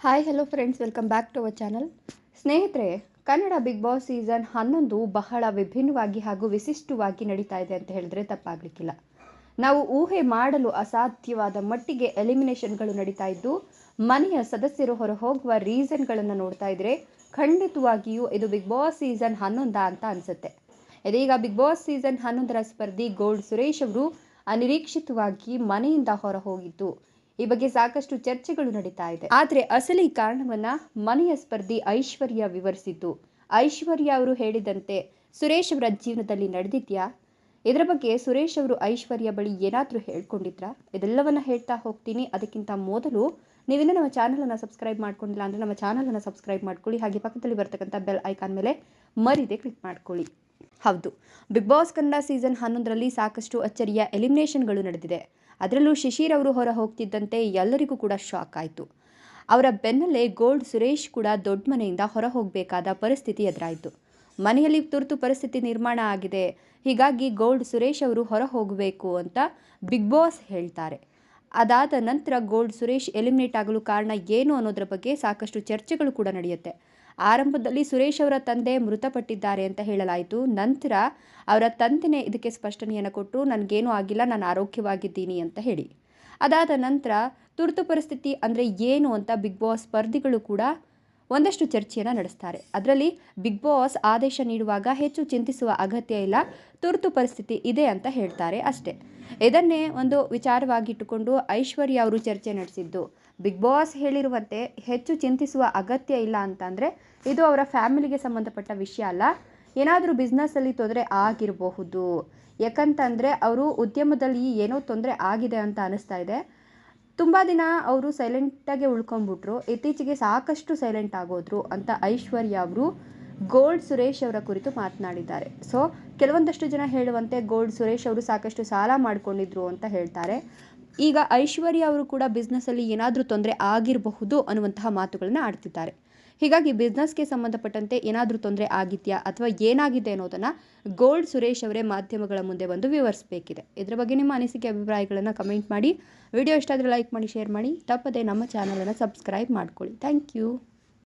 Hi hello friends welcome back to our channel ಸ್ನೇಹಿತರೆ, Kannada big boss season ಹನ್ನೊಂದು ಬಹಳ ವಿಭಿನ್ನವಾಗಿ ಹಾಗೂ ವಿಶಿಷ್ಟವಾಗಿ ನಡೀತಾ ಇದೆ ಅಂತ ಹೇಳಿದ್ರೆ ತಪ್ಪಾಗಲಿಕ್ಕಿಲ್ಲ. ನಾವು ಊಹೆ ಮಾಡಲು ಅಸಾಧ್ಯವಾದ ಮಟ್ಟಿಗೆ ಎಲಿಮಿನೇಷನ್ಗಳು ನಡೀತಾ ಇದ್ದು, ಮನೆಯ ಸದಸ್ಯರು ಹೊರ ಹೋಗುವ ರೀಸನ್ಗಳನ್ನು ನೋಡ್ತಾ ಇದ್ರೆ ಖಂಡಿತವಾಗಿಯೂ ಇದು ಬಿಗ್ ಬಾಸ್ ಸೀಸನ್ ಹನ್ನೊಂದ ಅಂತ ಅನಿಸುತ್ತೆ. ಇದೀಗ ಬಿಗ್ ಬಾಸ್ ಸೀಸನ್ ಹನ್ನೊಂದರ ಸ್ಪರ್ಧಿ ಗೋಲ್ಡ್ ಸುರೇಶ್ ಅವರು ಅನಿರೀಕ್ಷಿತವಾಗಿ ಮನೆಯಿಂದ ಹೊರ ಹೋಗಿದ್ದು ಈ ಬಗ್ಗೆ ಸಾಕಷ್ಟು ಚರ್ಚೆಗಳು ನಡೀತಾ ಇದೆ. ಆದರೆ ಅಸಲಿ ಕಾರಣವನ್ನ ಮನೆಯ ಸ್ಪರ್ಧಿ ಐಶ್ವರ್ಯ ವಿವರಿಸಿದ್ದು. ಐಶ್ವರ್ಯ ಅವರು ಹೇಳಿದಂತೆ ಸುರೇಶ್ ಅವರ ಜೀವನದಲ್ಲಿ ನಡೆದಿದ್ಯಾ? ಇದರ ಬಗ್ಗೆ ಸುರೇಶ್ ಅವರು ಐಶ್ವರ್ಯ ಬಳಿ ಏನಾದರೂ ಹೇಳ್ಕೊಂಡಿದ್ರಾ? ಇದೆಲ್ಲವನ್ನ ಹೇಳ್ತಾ ಹೋಗ್ತೀನಿ. ಅದಕ್ಕಿಂತ ಮೊದಲು ನೀವಿನ್ನೂ ನಮ್ಮ ಚಾನಲನ್ನು ಸಬ್ಸ್ಕ್ರೈಬ್ ಮಾಡ್ಕೊಂಡಿಲ್ಲ ಅಂದ್ರೆ ನಮ್ಮ ಚಾನಲನ್ನು ಸಬ್ಸ್ಕ್ರೈಬ್ ಮಾಡ್ಕೊಳ್ಳಿ. ಹಾಗೆ ಪಕ್ಕದಲ್ಲಿ ಬರ್ತಕ್ಕಂಥ ಬೆಲ್ ಐಕಾನ್ ಮೇಲೆ ಮರಿದೆ ಕ್ಲಿಕ್ ಮಾಡ್ಕೊಳ್ಳಿ. ಹೌದು. ಬಿಗ್ ಬಾಸ್ ಕನ್ನಡ ಸೀಸನ್ ಹನ್ನೊಂದರಲ್ಲಿ ಸಾಕಷ್ಟು ಅಚ್ಚರಿಯ ಎಲಿಮಿನೇಷನ್ಗಳು ನಡೆದಿದೆ. ಅದರಲ್ಲೂ ಶಿಶಿರ್ ಅವರು ಹೊರ ಹೋಗ್ತಿದ್ದಂತೆ ಎಲ್ಲರಿಗೂ ಕೂಡ ಶಾಕ್ ಆಯಿತು. ಅವರ ಬೆನ್ನಲ್ಲೇ ಗೋಲ್ಡ್ ಸುರೇಶ್ ಕೂಡ ದೊಡ್ಡ ಮನೆಯಿಂದ ಹೊರ ಹೋಗಬೇಕಾದ ಪರಿಸ್ಥಿತಿ ಎದುರಾಯಿತು. ಮನೆಯಲ್ಲಿ ತುರ್ತು ಪರಿಸ್ಥಿತಿ ನಿರ್ಮಾಣ ಆಗಿದೆ. ಹೀಗಾಗಿ ಗೋಲ್ಡ್ ಸುರೇಶ್ ಅವರು ಹೊರ ಹೋಗಬೇಕು ಅಂತ ಬಿಗ್ ಬಾಸ್ ಹೇಳ್ತಾರೆ. ಅದಾದ ನಂತರ ಗೋಲ್ಡ್ ಸುರೇಶ್ ಎಲಿಮಿನೇಟ್ ಆಗಲು ಕಾರಣ ಏನು ಅನ್ನೋದರ ಬಗ್ಗೆ ಸಾಕಷ್ಟು ಚರ್ಚೆಗಳು ಕೂಡ ನಡೆಯುತ್ತೆ. ಆರಂಭದಲ್ಲಿ ಸುರೇಶ್ ಅವರ ತಂದೆ ಮೃತಪಟ್ಟಿದ್ದಾರೆ ಅಂತ ಹೇಳಲಾಯಿತು. ನಂತರ ಅವರ ತಂದೆನೇ ಇದಕ್ಕೆ ಸ್ಪಷ್ಟನೆಯನ್ನು ಕೊಟ್ಟು ನನಗೇನೂ ಆಗಿಲ್ಲ, ನಾನು ಆರೋಗ್ಯವಾಗಿದ್ದೀನಿ ಅಂತ ಹೇಳಿ. ಅದಾದ ನಂತರ ತುರ್ತು ಪರಿಸ್ಥಿತಿ ಅಂದರೆ ಏನು ಅಂತ ಬಿಗ್ ಬಾಸ್ ಸ್ಪರ್ಧಿಗಳು ಕೂಡ ಒಂದಷ್ಟು ಚರ್ಚೆಯನ್ನು ನಡೆಸ್ತಾರೆ. ಅದರಲ್ಲಿ ಬಿಗ್ ಬಾಸ್ ಆದೇಶ ನೀಡುವಾಗ ಹೆಚ್ಚು ಚಿಂತಿಸುವ ಅಗತ್ಯ ಇಲ್ಲ, ತುರ್ತು ಪರಿಸ್ಥಿತಿ ಇದೆ ಅಂತ ಹೇಳ್ತಾರೆ ಅಷ್ಟೇ. ಇದನ್ನೇ ಒಂದು ವಿಚಾರವಾಗಿಟ್ಟುಕೊಂಡು ಐಶ್ವರ್ಯ ಅವರು ಚರ್ಚೆ ನಡೆಸಿದ್ದು. ಬಿಗ್ ಬಾಸ್ ಹೇಳಿರುವಂತೆ ಹೆಚ್ಚು ಚಿಂತಿಸುವ ಅಗತ್ಯ ಇಲ್ಲ ಅಂತಂದರೆ ಇದು ಅವರ ಫ್ಯಾಮಿಲಿಗೆ ಸಂಬಂಧಪಟ್ಟ ವಿಷಯ ಅಲ್ಲ. ಏನಾದರೂ ಬಿಸ್ನೆಸ್ಸಲ್ಲಿ ತೊಂದರೆ ಆಗಿರಬಹುದು. ಯಾಕಂತಂದರೆ ಅವರು ಉದ್ಯಮದಲ್ಲಿ ಏನೋ ತೊಂದರೆ ಆಗಿದೆ ಅಂತ ಅನಿಸ್ತಾ ಇದೆ. ತುಂಬ ದಿನ ಅವರು ಸೈಲೆಂಟಾಗಿ ಉಳ್ಕೊಂಡ್ಬಿಟ್ರು. ಇತ್ತೀಚೆಗೆ ಸಾಕಷ್ಟು ಸೈಲೆಂಟ್ ಆಗೋದ್ರು ಅಂತ ಐಶ್ವರ್ಯ ಅವರು ಗೋಲ್ಡ್ ಸುರೇಶ್ ಅವರ ಕುರಿತು ಮಾತನಾಡಿದ್ದಾರೆ. ಸೊ ಕೆಲವೊಂದಷ್ಟು ಜನ ಹೇಳುವಂತೆ ಗೋಲ್ಡ್ ಸುರೇಶ್ ಅವರು ಸಾಕಷ್ಟು ಸಾಲ ಮಾಡಿಕೊಂಡಿದ್ರು ಅಂತ ಹೇಳ್ತಾರೆ. ಈಗ ಐಶ್ವರ್ಯ ಅವರು ಕೂಡ ಬಿಸ್ನೆಸ್ಸಲ್ಲಿ ಏನಾದರೂ ತೊಂದರೆ ಆಗಿರಬಹುದು ಅನ್ನುವಂತಹ ಮಾತುಗಳನ್ನ ಆಡ್ತಿದ್ದಾರೆ. ಹೀಗಾಗಿ ಬಿಸ್ನೆಸ್ಗೆ ಸಂಬಂಧಪಟ್ಟಂತೆ ಏನಾದರೂ ತೊಂದರೆ ಆಗಿದೆಯಾ ಅಥವಾ ಏನಾಗಿದೆ ಅನ್ನೋದನ್ನು ಗೋಲ್ಡ್ ಸುರೇಶ್ ಅವರೇ ಮಾಧ್ಯಮಗಳ ಮುಂದೆ ಬಂದು ವಿವರಿಸಬೇಕಿದೆ. ಇದರ ಬಗ್ಗೆ ನಿಮ್ಮ ಅನಿಸಿಕೆ, ಅಭಿಪ್ರಾಯಗಳನ್ನು ಕಮೆಂಟ್ ಮಾಡಿ. ವಿಡಿಯೋ ಇಷ್ಟ ಆದರೆ ಲೈಕ್ ಮಾಡಿ ಶೇರ್ ಮಾಡಿ. ತಪ್ಪದೆ ನಮ್ಮ ಚಾನಲನ್ನು ಸಬ್ಸ್ಕ್ರೈಬ್ ಮಾಡ್ಕೊಳ್ಳಿ. Thank you